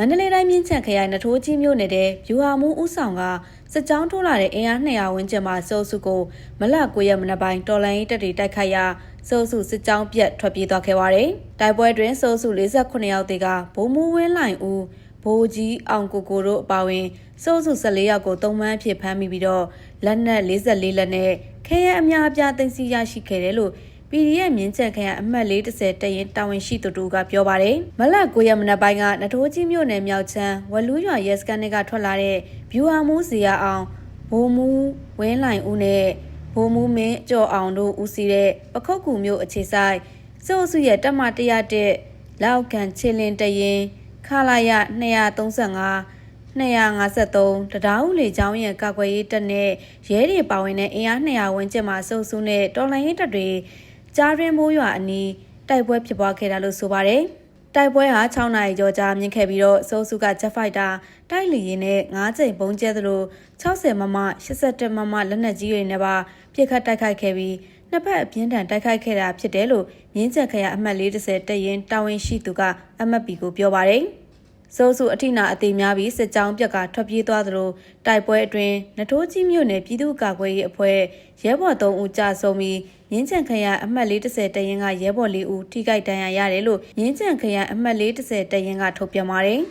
မန္တလေးတိုင်းမြင်းချံခရိုင်နထိုးကြီးမြို့နယ်တဲ့ဗျူဟာမူးဦးဆောင်ကစစ်ကြောင်းထိုးလာတဲ့အင်အား200ဝန်းကျင်မှစိုးစုကိုမလ9ရက်မနက်ပိုင်းတော်လိုင်းတပ်တွေတိုက်ခိုက်ရာစိုးစုစစ်ကြောင်းပြက်ထွက်ပြေးသွားခဲ့ပါတယ်။တိုက်ပွဲတွင်စိုးစု48ယောက်တေကဘိုးမူးဝင်းလိုင်ဦးဘိုးကြီးအောင်ကိုကိုတို့အပါအဝင်စိုးစု14ယောက်ကိုတုံမှန်းအဖြစ်ဖမ်းမိပြီးတော့လက်နက်44လက်နဲ့ခဲယံအများအပြားသိမ်းဆည်းရရှိခဲ့တယ်လို့ PDF မြင်းချက်ခရိုင်အမှတ်430တရင်တာဝန်ရှိသူတို့ကပြောပါတယ်။မလ9ရက်မနက်ပိုင်းကနထိုးကြီးမြို့နယ်မြောက်ချမ်းဝလူးရွာရဲစခန်းတွေကထွက်လာတဲ့ဗျူဟာမူးစီရအောင်ဘိုးမူးဝင်းလိုင်ဦးနဲ့ဘိုးမူးမင်းကျော်အောင်တို့ဦးစီးတဲ့ပခုတ်ကူမြို့အခြေဆိုင်စိုးစုရဲ့တက်မ101လောက်ကန်ချီလင်တရင်ခလာရ235 253တရားဥလေချောင်းရဲ့ကာကွယ်ရေးတပ်နဲ့ရဲတွေပါဝင်တဲ့အင်အား200ဝန်းကျင်မှစုပ်စုနဲ့တော်လှန်ရေးတပ်တွေ ကြားရင်းမိုးရွာအနီးတိုက်ပွဲဖြစ်ပွားခဲ့တာလို့ဆိုပါတယ်။တိုက်ပွဲဟာ6နာရီကျော်ကြာမြင့်ခဲ့ပြီးတော့စိုးစုက Jet Fighter တိုက်လီရင်နဲ့9ကြိမ်ပုံကျဲသလို60မမ81မမလက်နက်ကြီးတွေနဲ့ပါပြစ်ခတ်တိုက်ခိုက်ခဲ့ပြီးနှစ်ဖက်အပြင်းထန်တိုက်ခိုက်ခဲ့တာဖြစ်တယ်လို့မြင်းချက်ခရအမှတ်40တရင်တာဝန်ရှိသူက MFP ကိုပြောပါတယ်။ စိုးစုအထိနာအသေးများပြီးစစ်ကြောင်းပြက်ကထွက်ပြေးသွားသလိုတိုက်ပွဲအတွင်းနထိုးကြီးမြို့နယ်ပြည်သူ့ကာကွယ်ရေးအဖွဲ့ရဲဘော်3ဦးကြာဆုံးပြီးရင်းချန်ခရိုင်အမှတ်430တရင်ကရဲဘော်4ဦးထိခိုက်ဒဏ်ရာရတယ်လို့ရင်းချန်ခရိုင်အမှတ်430တရင်ကထုတ်ပြန်ပါတယ်